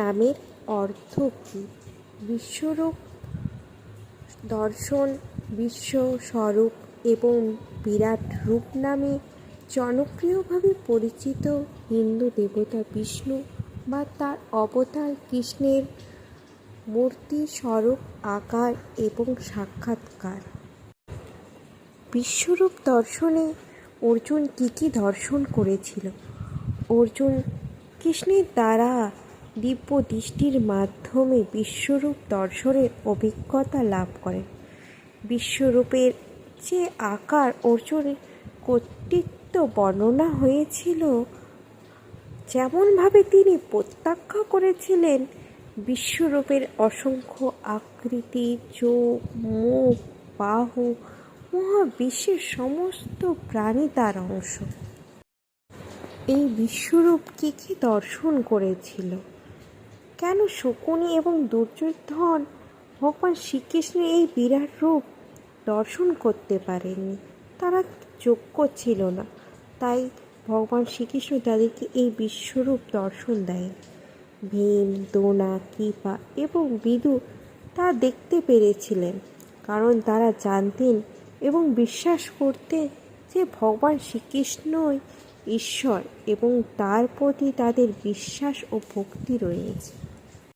নামের অর্থ কী? বিশ্বরূপ, দর্শন, বিশ্বস্বরূপ এবং বিরাট রূপ নামে জনপ্রিয়ভাবে পরিচিত হিন্দু দেবতা বিষ্ণু বা তার অবতার কৃষ্ণের মূর্তি স্বরূপ আকার এবং সাক্ষাৎকার। বিশ্বরূপ দর্শনে অর্জুন কী কী দর্শন করেছিল? অর্জুন কৃষ্ণের দ্বারা দিব্য দৃষ্টির মাধ্যমে বিশ্বরূপ দর্শনের অভিজ্ঞতা লাভ করেন বিশ্বরূপের যে আকার অর্জুনের কর্তৃত্ব বর্ণনা হয়েছিল, যেমনভাবে তিনি প্রত্যাখ্যা করেছিলেন, বিশ্বরূপের অসংখ্য আকৃতি, চোখ, মুখ, বাহু, মহাবিশ্বের সমস্ত প্রাণী তার অংশ। এই বিশ্বরূপ কী কী দর্শন করেছিল? কেন শকুনি এবং দুর্যোধন ভগবান শ্রীকৃষ্ণের এই বিরাট রূপ দর্শন করতে পারেননি? তারা যোগ্য ছিল না। তাই ভগবান শ্রীকৃষ্ণ তাদেরকে এই বিশ্বরূপ দর্শন দেয়। ভীম, দোনা, কৃপা এবং বিদু তা দেখতে পেরেছিলেন, কারণ তারা জানতেন এবং বিশ্বাস করতেন যে ভগবান শ্রীকৃষ্ণই ঈশ্বর এবং তার প্রতি তাদের বিশ্বাস ও ভক্তি রয়েছে।